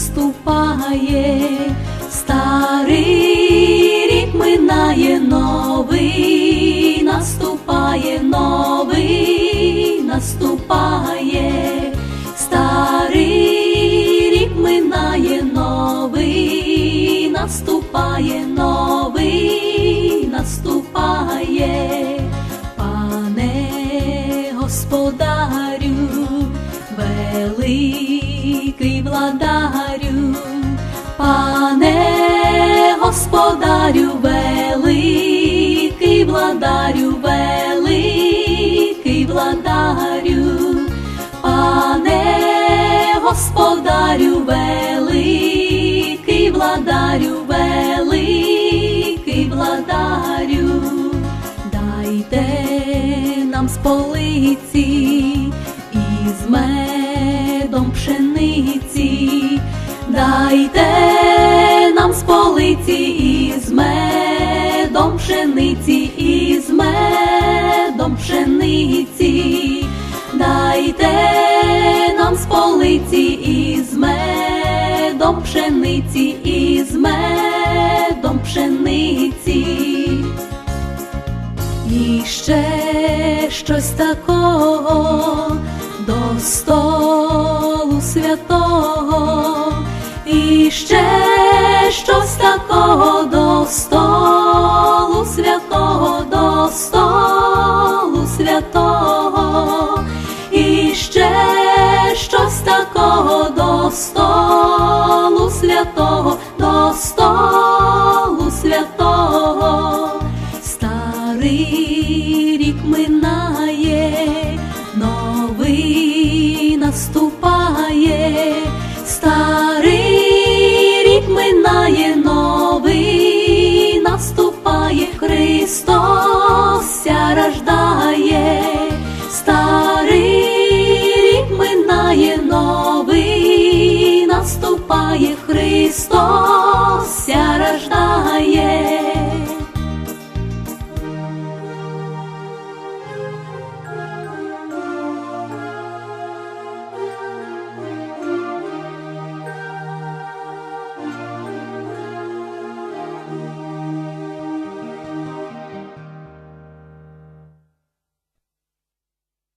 наступає, старий рік минає, новий наступає, новий наступає, старий рік минає, новий наступає, новий наступає, пане господарю, великий владарю, пане господарю, великий владарю, великий владарю, пане господарю, великий владарю, великий владарю, дайте нам з полиці із медом пшениці, дайте нам з полиці із медом пшениці, із медом пшениці, дайте нам з полиці із медом пшениці, із медом пшениці. І ще щось такого до столу святого, і ще щось такого до столу святого, до столу святого, і ще щось такого до столу святого, до столу святого. Старий рік минає, новий наступає, Христос ся рождає.